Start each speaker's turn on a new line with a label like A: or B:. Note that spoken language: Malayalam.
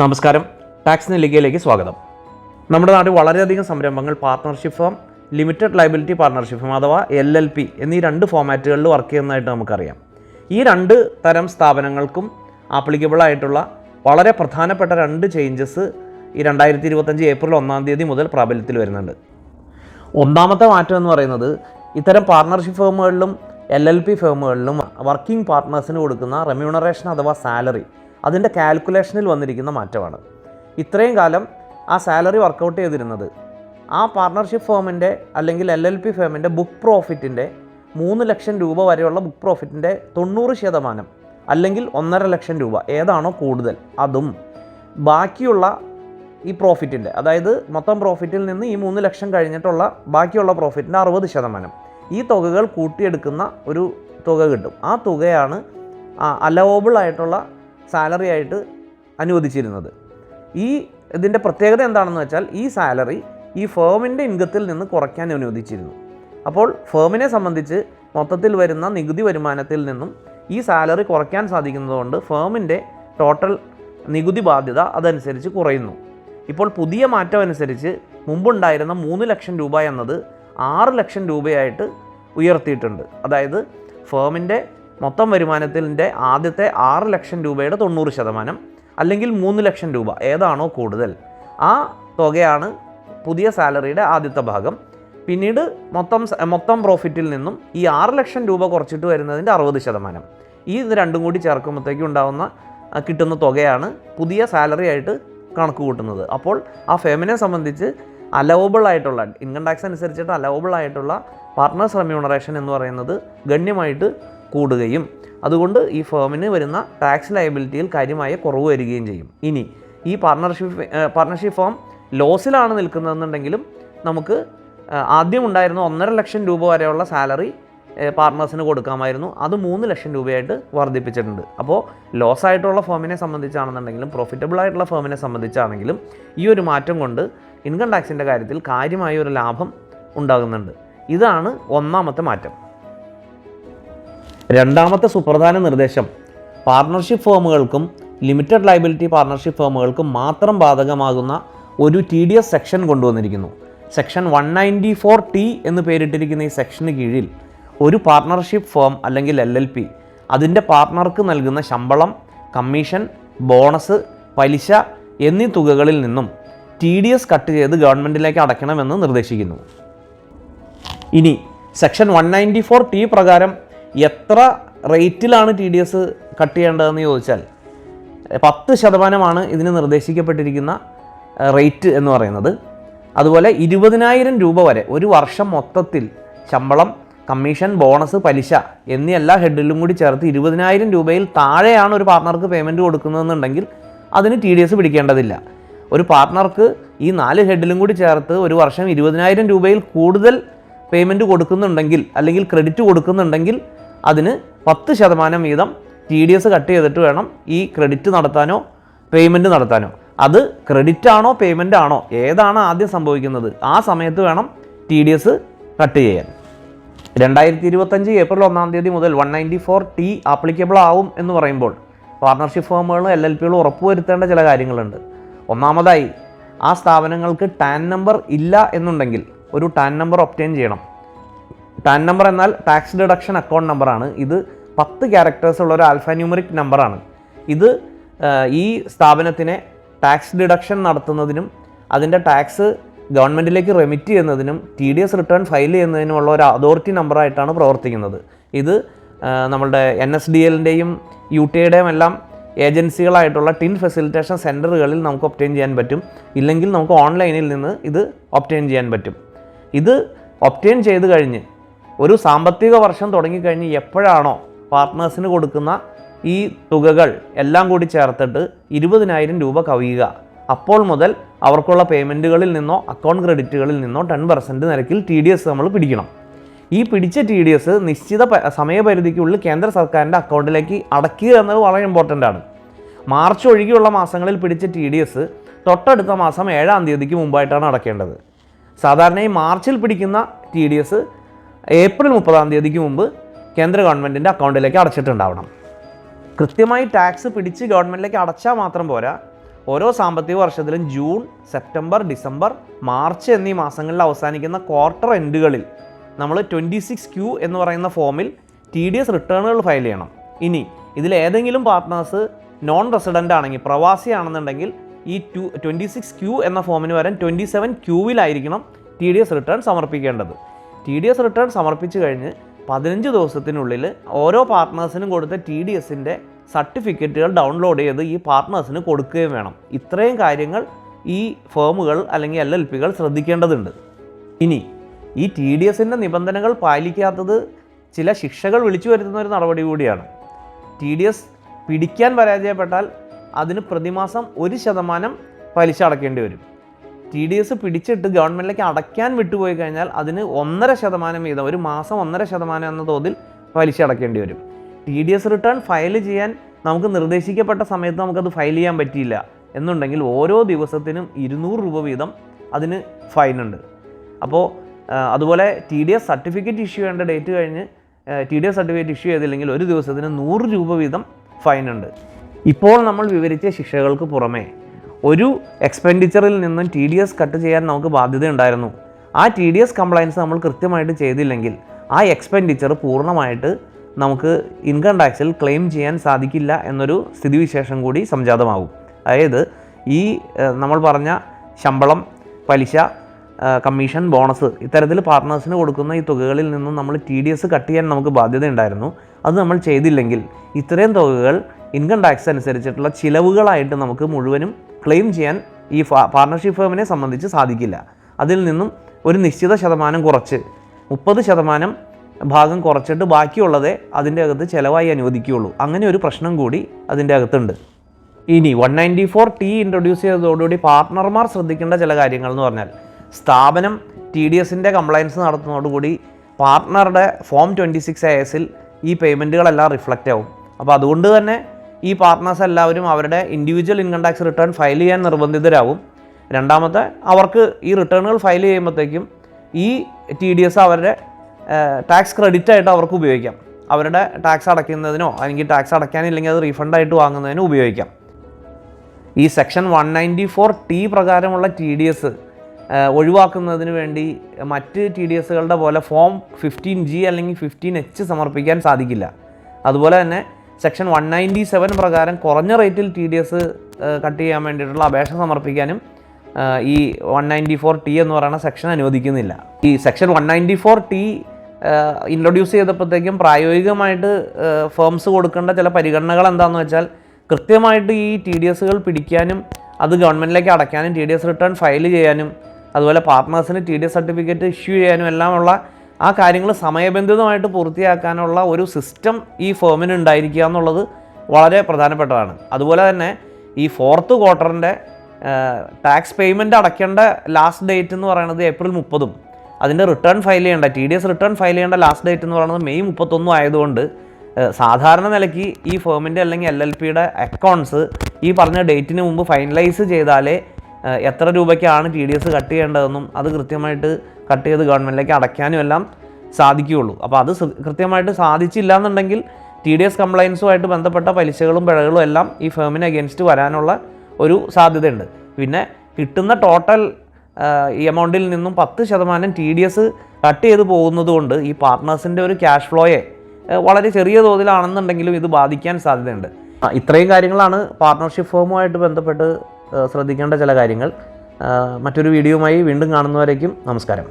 A: നമസ്കാരം. ടാക്സ് നെല്ലിക്കയിലേക്ക് സ്വാഗതം. നമ്മുടെ നാട്ടിൽ വളരെയധികം സംരംഭങ്ങൾ partnership form limited liability partnership form അഥവാ എൽ എൽ പി എന്നീ രണ്ട് ഫോമാറ്റുകളിൽ വർക്ക് ചെയ്യുന്നതായിട്ട് നമുക്കറിയാം. ഈ രണ്ട് തരം സ്ഥാപനങ്ങൾക്കും ആപ്ലിക്കബിൾ ആയിട്ടുള്ള വളരെ പ്രധാനപ്പെട്ട രണ്ട് ചേഞ്ചസ് ഈ രണ്ടായിരത്തി ഇരുപത്തഞ്ച് ഏപ്രിൽ ഒന്നാം തീയതി മുതൽ പ്രാബല്യത്തിൽ വരുന്നുണ്ട്. ഒന്നാമത്തെ മാറ്റം എന്ന് പറയുന്നത് ഇത്തരം പാർട്ണർഷിപ്പ് ഫേമുകളിലും എൽ എൽ പി ഫേമുകളിലും വർക്കിംഗ് പാർട്ട്നേഴ്സിന് കൊടുക്കുന്ന റെമ്യൂണറേഷൻ അഥവാ സാലറി അതിന്റെ കാൽക്കുലേഷനിൽ വന്നിരിക്കുന്ന മാറ്റമാണ്. ഇത്രയും കാലം ആ സാലറി വർക്കൗട്ട് ചെയ്തിരുന്നത് ആ പാർട്ണർഷിപ്പ് ഫേമിന്റെ അല്ലെങ്കിൽ എൽ എൽ പി ഫേമിന്റെ ബുക്ക് പ്രോഫിറ്റിന്റെ മൂന്ന് ലക്ഷം രൂപ വരെയുള്ള ബുക്ക് പ്രോഫിറ്റിന്റെ തൊണ്ണൂറ് ശതമാനം അല്ലെങ്കിൽ ഒന്നര ലക്ഷം രൂപ ഏതാണോ കൂടുതൽ അതും ബാക്കിയുള്ള ഈ പ്രോഫിറ്റിന്റെ അതായത് മൊത്തം പ്രോഫിറ്റിൽ നിന്ന് ഈ മൂന്ന് ലക്ഷം കഴിഞ്ഞിട്ടുള്ള ബാക്കിയുള്ള പ്രോഫിറ്റിന്റെ അറുപത് ശതമാനം ഈ തുകകൾ കൂട്ടിയെടുക്കുന്ന ഒരു തുക കിട്ടും. ആ തുകയാണ് അലവബിൾ ആയിട്ടുള്ള സാലറി ആയിട്ട് അനുവദിച്ചിരുന്നത്. ഈ ഇതിന്റെ പ്രത്യേകത എന്താണെന്ന് വെച്ചാൽ ഈ സാലറി ഈ ഫേമിന്റെ ഇൻകത്തിൽ നിന്ന് കുറയ്ക്കാൻ അനുവദിച്ചിരുന്നു. അപ്പോൾ ഫേമിനെ സംബന്ധിച്ച് മൊത്തത്തിൽ വരുന്ന നികുതി വരുമാനത്തിൽ നിന്നും ഈ സാലറി കുറയ്ക്കാൻ സാധിക്കുന്നതുകൊണ്ട് ഫേമിന്റെ ടോട്ടൽ നികുതി ബാധ്യത അതനുസരിച്ച് കുറയുന്നു. ഇപ്പോൾ പുതിയ മാറ്റം അനുസരിച്ച് മുമ്പുണ്ടായിരുന്ന മൂന്ന് ലക്ഷം രൂപ എന്നത് ആറ് ലക്ഷം രൂപയായിട്ട് ഉയർത്തിയിട്ടുണ്ട്. അതായത് ഫേമിന്റെ മൊത്തം വരുമാനത്തിന്റെ ആദ്യത്തെ ആറ് ലക്ഷം രൂപയുടെ തൊണ്ണൂറ് ശതമാനം അല്ലെങ്കിൽ മൂന്ന് ലക്ഷം രൂപ ഏതാണോ കൂടുതൽ. ആ തുകയാണ് പുതിയ സാലറിയുടെ ആദ്യത്തെ ഭാഗം. പിന്നീട് മൊത്തം മൊത്തം പ്രോഫിറ്റിൽ നിന്നും ഈ ആറ് ലക്ഷം രൂപ കുറച്ചിട്ട് വരുന്നതിന്റെ അറുപത് ശതമാനം. ഈ ഇത് രണ്ടും കൂടി ചേർക്കുമ്പോഴത്തേക്കും ഉണ്ടാകുന്ന കിട്ടുന്ന തുകയാണ് പുതിയ സാലറി ആയിട്ട് കണക്ക് കൂട്ടുന്നത്. അപ്പോൾ ആ ഫേമിനെ സംബന്ധിച്ച് അലവബിൾ ആയിട്ടുള്ള ഇൻകം ടാക്സ് അനുസരിച്ചിട്ട് അലവബിൾ ആയിട്ടുള്ള പാർട്ട്നേഴ്സ് റെമ്യൂണറേഷൻ എന്ന് പറയുന്നത് ഗണ്യമായിട്ട് കൂടുകയും അതുകൊണ്ട് ഈ ഫേമിന് വരുന്ന ടാക്സ് ലയബിലിറ്റിയിൽ കാര്യമായ കുറവ് വരികയും ചെയ്യും. ഇനി ഈ പാർട്ണർഷിപ്പ് പാർട്ണർഷിപ്പ് ഫേം ലോസിലാണ് നിൽക്കുന്നതെന്നുണ്ടെങ്കിലും നമുക്ക് ആദ്യം ഉണ്ടായിരുന്ന ഒന്നര ലക്ഷം രൂപ വരെയുള്ള സാലറി പാർട്ട്നേഴ്സിന് കൊടുക്കാമായിരുന്നു. അത് മൂന്ന് ലക്ഷം രൂപയായിട്ട് വർദ്ധിപ്പിച്ചിട്ടുണ്ട്. അപ്പോൾ ലോസ് ആയിട്ടുള്ള ഫേമിനെ സംബന്ധിച്ചാണെന്നുണ്ടെങ്കിലും പ്രോഫിറ്റബിൾ ആയിട്ടുള്ള ഫേമിനെ സംബന്ധിച്ചാണെങ്കിലും ഈ ഒരു മാറ്റം കൊണ്ട് ഇൻകം ടാക്സിന്റെ കാര്യത്തിൽ കാര്യമായ ഒരു ലാഭം ഉണ്ടാകുന്നുണ്ട്. ഇതാണ് ഒന്നാമത്തെ മാറ്റം. രണ്ടാമത്തെ സുപ്രധാന നിർദ്ദേശം. പാർട്ണർഷിപ്പ് ഫേമുകൾക്കും ലിമിറ്റഡ് ലൈബിലിറ്റി പാർട്ണർഷിപ്പ് ഫേമുകൾക്കും മാത്രം ബാധകമാകുന്ന ഒരു T D S section കൊണ്ടുവന്നിരിക്കുന്നു. Section one ninety four T എന്ന് പേരിട്ടിരിക്കുന്ന ഈ സെക്ഷന് കീഴിൽ ഒരു പാർട്ണർഷിപ്പ് ഫേം അല്ലെങ്കിൽ എൽ എൽ പി അതിന്റെ പാർട്ണർക്ക് നൽകുന്ന ശമ്പളം കമ്മീഷൻ ബോണസ് പലിശ എന്നീ തുകകളിൽ നിന്നും ടി ഡി എസ് കട്ട് ചെയ്ത് ഗവൺമെന്റിലേക്ക് അടയ്ക്കണമെന്ന് നിർദ്ദേശിക്കുന്നു. ഇനി section one ninety four T പ്രകാരം എത്ര റേറ്റിലാണ് ടി ഡി എസ് കട്ട് ചെയ്യേണ്ടതെന്ന് ചോദിച്ചാൽ പത്ത് ശതമാനമാണ് ഇതിന് നിർദ്ദേശിക്കപ്പെട്ടിരിക്കുന്ന റേറ്റ് എന്ന് പറയുന്നത്. അതുപോലെ ഇരുപതിനായിരം രൂപ വരെ ഒരു വർഷം മൊത്തത്തിൽ ശമ്പളം കമ്മീഷൻ ബോണസ് പലിശ എന്നീ എല്ലാ ഹെഡിലും കൂടി ചേർത്ത് ഇരുപതിനായിരം രൂപയിൽ താഴെയാണ് ഒരു പാർട്ണർക്ക് പേയ്മെന്റ് കൊടുക്കുന്നതെന്നുണ്ടെങ്കിൽ അതിന് ടി ഡി എസ് പിടിക്കേണ്ടതില്ല. ഒരു പാർട്ണർക്ക് ഈ നാല് ഹെഡിലും കൂടി ചേർത്ത് ഒരു വർഷം ഇരുപതിനായിരം രൂപയിൽ കൂടുതൽ പേയ്മെന്റ് കൊടുക്കുന്നുണ്ടെങ്കിൽ അല്ലെങ്കിൽ ക്രെഡിറ്റ് കൊടുക്കുന്നുണ്ടെങ്കിൽ അതിന് പത്ത് ശതമാനം വീതം ടി ഡി എസ് കട്ട് ചെയ്തിട്ട് വേണം ഈ ക്രെഡിറ്റ് നടത്താനോ പേയ്മെന്റ് നടത്താനോ. അത് ക്രെഡിറ്റ് ആണോ പേയ്മെന്റ് ആണോ ഏതാണ് ആദ്യം സംഭവിക്കുന്നത്? ആ സമയത്ത് വേണം ടി ഡി എസ് കട്ട് ചെയ്യാൻ. രണ്ടായിരത്തി ഇരുപത്തഞ്ച് ഏപ്രിൽ ഒന്നാം തീയതി മുതൽ one ninety four T applicable ആവും എന്ന് പറയുമ്പോൾ പാർട്ണർഷിപ്പ് ഫേമുകളും എൽ എൽ പികളും ഉറപ്പുവരുത്തേണ്ട ചില കാര്യങ്ങളുണ്ട്. ഒന്നാമതായി ആ സ്ഥാപനങ്ങൾക്ക് ടാൻ നമ്പർ ഇല്ല എന്നുണ്ടെങ്കിൽ ഒരു ടാൻ നമ്പർ ഒപ്റ്റൈൻ ചെയ്യണം. ടാൻ നമ്പർ എന്നാൽ ടാക്സ് ഡിഡക്ഷൻ അക്കൗണ്ട് നമ്പറാണ് ഇത് പത്ത് ക്യാരക്ടേഴ്സ് ഉള്ള ഒരു ആൽഫാന്യൂമറിക് നമ്പറാണ് ഇത് ഈ സ്ഥാപനത്തിനെ ടാക്സ് ഡിഡക്ഷൻ നടത്തുന്നതിനും അതിന്റെ ടാക്സ് ഗവൺമെന്റിലേക്ക് റെമിറ്റ് ചെയ്യുന്നതിനും T D S return file ചെയ്യുന്നതിനുമുള്ള ഒരു അതോറിറ്റി നമ്പറായിട്ടാണ് പ്രവർത്തിക്കുന്നത്. ഇത് നമ്മളുടെ എൻ എസ് ഡി എല്ലിന്റെയും യു ടി ഐയുടെയും എല്ലാം ഏജൻസികളായിട്ടുള്ള ടിൻ ഫെസിലിറ്റേഷൻ സെന്ററുകളിൽ നമുക്ക് ഒപ്റ്റെയിൻ ചെയ്യാൻ പറ്റും. ഇല്ലെങ്കിൽ നമുക്ക് ഓൺലൈനിൽ നിന്ന് ഇത് ഒപ്റ്റെയിൻ ചെയ്യാൻ പറ്റും. ഇത് ഒപ്റ്റെയിൻ ചെയ്ത് കഴിഞ്ഞ് ഒരു സാമ്പത്തിക വർഷം തുടങ്ങിക്കഴിഞ്ഞ് എപ്പോഴാണോ പാർട്ട്നേഴ്സിന് കൊടുക്കുന്ന ഈ തുകകൾ എല്ലാം കൂടി ചേർത്തിട്ട് ഇരുപതിനായിരം രൂപ കവിയുക. അപ്പോൾ മുതൽ അവർക്കുള്ള പേയ്മെന്റുകളിൽ നിന്നോ അക്കൗണ്ട് ക്രെഡിറ്റുകളിൽ നിന്നോ ടെൻ പെർസെന്റ് നിരക്കിൽ ടി ഡി എസ് നമ്മൾ പിടിക്കണം. ഈ പിടിച്ച ടി ഡി എസ് നിശ്ചിത സമയപരിധിക്കുള്ളിൽ കേന്ദ്ര സർക്കാരിന്റെ അക്കൗണ്ടിലേക്ക് അടക്കുക എന്നത് വളരെ ഇമ്പോർട്ടന്റ് ആണ്. മാർച്ച് ഒഴികെയുള്ള മാസങ്ങളിൽ പിടിച്ച ടി ഡി എസ് തൊട്ടടുത്ത മാസം ഏഴാം തീയതിക്ക് മുമ്പായിട്ടാണ് അടക്കേണ്ടത് സാധാരണ ഈ മാർച്ചിൽ പിടിക്കുന്ന ടി ഡി എസ് ഏപ്രിൽ മുപ്പതാം തീയതിക്ക് മുമ്പ് കേന്ദ്ര ഗവൺമെന്റിന്റെ അക്കൗണ്ടിലേക്ക് അടച്ചിട്ടുണ്ടാവണം. കൃത്യമായി ടാക്സ് പിടിച്ച് ഗവൺമെന്റിലേക്ക് അടച്ചാൽ മാത്രം പോരാ. ഓരോ സാമ്പത്തിക വർഷത്തിലും ജൂൺ സെപ്റ്റംബർ ഡിസംബർ മാർച്ച് എന്നീ മാസങ്ങളിൽ അവസാനിക്കുന്ന ക്വാർട്ടർ എൻഡുകളിൽ നമ്മൾ ട്വന്റി സിക്സ് ക്യൂ എന്ന് പറയുന്ന ഫോമിൽ ടി ഡി എസ് റിട്ടേണുകൾ ഫയൽ ചെയ്യണം. ഇനി ഇതിൽ ഏതെങ്കിലും പാർട്ട്നേഴ്സ് നോൺ റെസിഡന്റ് ആണെങ്കിൽ പ്രവാസിയാണെന്നുണ്ടെങ്കിൽ ഈ ടു ട്വന്റി സിക്സ് ക്യൂ എന്ന ഫോമിന് വരാൻ ട്വന്റി സെവൻ ക്യൂവിലായിരിക്കണം ടി ഡി എസ് റിട്ടേൺ സമർപ്പിക്കേണ്ടത്. ടി ഡി എസ് റിട്ടേൺ സമർപ്പിച്ചു കഴിഞ്ഞ് പതിനഞ്ച് ദിവസത്തിനുള്ളിൽ ഓരോ പാർട്ട്നേഴ്സിനും കൊടുത്ത ടി ഡി എസിന്റെ സർട്ടിഫിക്കറ്റുകൾ ഡൗൺലോഡ് ചെയ്ത് ഈ പാർട്ട്നേഴ്സിന് കൊടുക്കുകയും വേണം. ഇത്രയും കാര്യങ്ങൾ ഈ ഫേമുകൾ അല്ലെങ്കിൽ എൽ എൽ പികൾ ശ്രദ്ധിക്കേണ്ടതുണ്ട്. ഇനി ഈ ടി ഡി എസിന്റെ നിബന്ധനകൾ പാലിക്കാത്തത് ചില ശിക്ഷകൾ വിളിച്ചു വരുത്തുന്ന ഒരു നടപടി കൂടിയാണ്. ടി ഡി എസ് പിടിക്കാൻ പരാജയപ്പെട്ടാൽ അതിന് പ്രതിമാസം ഒരു ശതമാനം പലിശ അടക്കേണ്ടി വരും. ടി ഡി എസ് പിടിച്ചിട്ട് ഗവൺമെന്റിലേക്ക് അടയ്ക്കാൻ വിട്ടുപോയി കഴിഞ്ഞാൽ അതിന് ഒന്നര ശതമാനം വീതം ഒരു മാസം ഒന്നര ശതമാനം എന്ന തോതിൽ പലിശ അടക്കേണ്ടി വരും. T D S return file ചെയ്യാൻ നമുക്ക് നിർദ്ദേശിക്കപ്പെട്ട സമയത്ത് നമുക്കത് ഫയൽ ചെയ്യാൻ പറ്റിയില്ല. എന്നുണ്ടെങ്കിൽ ഓരോ ദിവസത്തിനും ഇരുന്നൂറ് രൂപ വീതം അതിന് ഫൈനുണ്ട്. അപ്പോൾ അതുപോലെ T D S certificate issue ചെയ്യേണ്ട ഡേറ്റ് കഴിഞ്ഞ് T D S certificate issue ചെയ്തില്ലെങ്കിൽ ഒരു ദിവസത്തിന് നൂറ് രൂപ വീതം ഫൈനുണ്ട്. ഇപ്പോൾ നമ്മൾ വിവരിച്ച ശിക്ഷകൾക്ക് പുറമെ ഒരു എക്സ്പെൻഡിച്ചറിൽ നിന്നും ടി ഡി എസ് കട്ട് ചെയ്യാൻ നമുക്ക് ബാധ്യതയുണ്ടായിരുന്നു ആ ടി ഡി എസ് കംപ്ലയൻസ് നമ്മൾ കൃത്യമായിട്ട് ചെയ്തില്ലെങ്കിൽ ആ എക്സ്പെൻഡിച്ചർ പൂർണമായിട്ട് നമുക്ക് ഇൻകം ടാക്സിൽ ക്ലെയിം ചെയ്യാൻ സാധിക്കില്ല എന്നൊരു സ്ഥിതിവിശേഷം കൂടി സംജാതമാകും. അതായത് ഈ നമ്മൾ പറഞ്ഞ ശമ്പളം പലിശ കമ്മീഷൻ ബോണസ് ഇത്തരത്തിൽ പാർട്ട്നേഴ്സിന് കൊടുക്കുന്ന ഈ തുകകളിൽ നിന്നും നമ്മൾ ടി ഡി എസ് കട്ട് ചെയ്യാൻ നമുക്ക് ബാധ്യതയുണ്ടായിരുന്നു അത് നമ്മൾ ചെയ്തില്ലെങ്കിൽ ഇത്രയും തുകകൾ ഇൻകം ടാക്സ് അനുസരിച്ചിട്ടുള്ള ചിലവുകളായിട്ട് നമുക്ക് മുഴുവനും ക്ലെയിം ചെയ്യാൻ ഈ പാർട്ണർഷിപ്പ് ഫേമിനെ സംബന്ധിച്ച് സാധിക്കില്ല. അതിൽ നിന്നും ഒരു നിശ്ചിത ശതമാനം കുറച്ച് മുപ്പത് ശതമാനം ഭാഗം കുറച്ചിട്ട് ബാക്കിയുള്ളതേ അതിന്റെ അകത്ത് ചിലവായി അനുവദിക്കുകയുള്ളൂ. അങ്ങനെ ഒരു പ്രശ്നം കൂടി അതിന്റെ അകത്തുണ്ട്. ഇനി one ninety four T introduce ചെയ്തതോടുകൂടി പാർട്ട്ണർമാർ ശ്രദ്ധിക്കേണ്ട ചില കാര്യങ്ങൾ എന്ന് പറഞ്ഞാൽ സ്ഥാപനം ടി ഡി എസിന്റെ കംപ്ലയൻസ് നടത്തുന്നതോടുകൂടി പാർട്ട്ണറുടെ ഫോം ട്വന്റി സിക്സ് എ എസിൽ ഈ പേയ്മെന്റുകളെല്ലാം റിഫ്ലക്റ്റ് ആവും. അപ്പോൾ അതുകൊണ്ട് തന്നെ ഈ പാർട്ട്നേഴ്സ് എല്ലാവരും അവരുടെ individual income tax return file ചെയ്യാൻ നിർബന്ധിതരാകും രണ്ടാമത്തെ അവർക്ക് ഈ റിട്ടേണുകൾ ഫയൽ ചെയ്യുമ്പോഴത്തേക്കും ഈ ടി ഡി എസ് അവരുടെ ടാക്സ് ക്രെഡിറ്റ് ആയിട്ട് അവർക്ക് ഉപയോഗിക്കാം. അവരുടെ ടാക്സ് അടയ്ക്കുന്നതിനോ അല്ലെങ്കിൽ ടാക്സ് അടയ്ക്കാനില്ലെങ്കിൽ അത് റീഫണ്ടായിട്ട് വാങ്ങുന്നതിനോ ഉപയോഗിക്കാം. ഈ section one ninety four T പ്രകാരമുള്ള ടി ഡി എസ് ഒഴിവാക്കുന്നതിന് വേണ്ടി മറ്റ് ടി ഡി എസുകളുടെ പോലെ ഫോം ഫിഫ്റ്റീൻ ജി അല്ലെങ്കിൽ ഫിഫ്റ്റീൻ എച്ച് സമർപ്പിക്കാൻ സാധിക്കില്ല. അതുപോലെ തന്നെ സെക്ഷൻ വൺ നയന്റി സെവൻ പ്രകാരം കുറഞ്ഞ റേറ്റിൽ ടി ഡി എസ് കട്ട് ചെയ്യാൻ വേണ്ടിയിട്ടുള്ള അപേക്ഷ സമർപ്പിക്കാനും ഈ വൺ നയന്റി ഫോർ ടി എന്ന് പറയുന്ന സെക്ഷൻ അനുവദിക്കുന്നില്ല. ഈ section one ninety four T introduce ചെയ്തപ്പോഴത്തേക്കും പ്രായോഗികമായിട്ട് ഫേംസ് കൊടുക്കേണ്ട ചില പരിഗണനകൾ എന്താണെന്ന് വെച്ചാൽ കൃത്യമായിട്ട് ഈ ടി ഡി എസുകൾ പിടിക്കാനും അത് ഗവൺമെന്റിലേക്ക് അടയ്ക്കാനും T D S return file ചെയ്യാനും അതുപോലെ പാർട്ട്നേഴ്സിന് T D S certificate issue ചെയ്യാനും എല്ലാമുള്ള ആ കാര്യങ്ങൾ സമയബന്ധിതമായിട്ട് പൂർത്തിയാക്കാനുള്ള ഒരു സിസ്റ്റം ഈ ഫേമിന് ഉണ്ടായിരിക്കുക എന്നുള്ളത് വളരെ പ്രധാനപ്പെട്ടതാണ്. അതുപോലെ തന്നെ ഈ ഫോർത്ത് ക്വാർട്ടറിന്റെ ടാക്സ് പേയ്മെന്റ് അടയ്ക്കേണ്ട ലാസ്റ്റ് ഡേറ്റ് എന്ന് പറയുന്നത് ഏപ്രിൽ മുപ്പതും അതിന്റെ റിട്ടേൺ ഫയൽ ചെയ്യേണ്ട T D S return file ചെയ്യേണ്ട ലാസ്റ്റ് ഡേറ്റ് എന്ന് പറയുന്നത് മെയ് മുപ്പത്തൊന്നും ആയതുകൊണ്ട് സാധാരണ നിലയ്ക്ക് ഈ ഫേമിന്റെ അല്ലെങ്കിൽ എൽ എൽ പിയുടെ അക്കൗണ്ട്സ് ഈ പറഞ്ഞ ഡേറ്റിന് മുമ്പ് ഫൈനലൈസ് ചെയ്താലേ എത്ര രൂപയ്ക്കാണ് ടി ഡി എസ് കട്ട് ചെയ്യേണ്ടതെന്നും അത് കൃത്യമായിട്ട് കട്ട് ചെയ്ത് ഗവൺമെന്റിലേക്ക് അടയ്ക്കാനും എല്ലാം സാധിക്കുകയുള്ളൂ. അപ്പോൾ അത് കൃത്യമായിട്ട് സാധിച്ചില്ല എന്നുണ്ടെങ്കിൽ ടി ഡി എസ് കംപ്ലയൻസുമായിട്ട് ബന്ധപ്പെട്ട പലിശകളും പിഴകളും എല്ലാം ഈ ഫേമിന് അഗേൻസ്റ്റ് വരാനുള്ള ഒരു സാധ്യതയുണ്ട്. പിന്നെ കിട്ടുന്ന ടോട്ടൽ ഈ എമൗണ്ടിൽ നിന്നും പത്ത് ശതമാനം ടി ഡി എസ് കട്ട് ചെയ്ത് പോകുന്നതുകൊണ്ട് ഈ പാർട്ട്നേഴ്സിന്റെ ഒരു ക്യാഷ് ഫ്ലോയെ വളരെ ചെറിയ തോതിലാണെന്നുണ്ടെങ്കിലും ഇത് ബാധിക്കാൻ സാധ്യതയുണ്ട്. ഇത്രയും കാര്യങ്ങളാണ് പാർട്ട്ണർഷിപ്പ് ഫോമുമായിട്ട് ബന്ധപ്പെട്ട് ശ്രദ്ധിക്കേണ്ട ചില കാര്യങ്ങൾ. മറ്റൊരു വീഡിയോയുമായി വീണ്ടും കാണുന്നവരേക്കും നമസ്കാരം.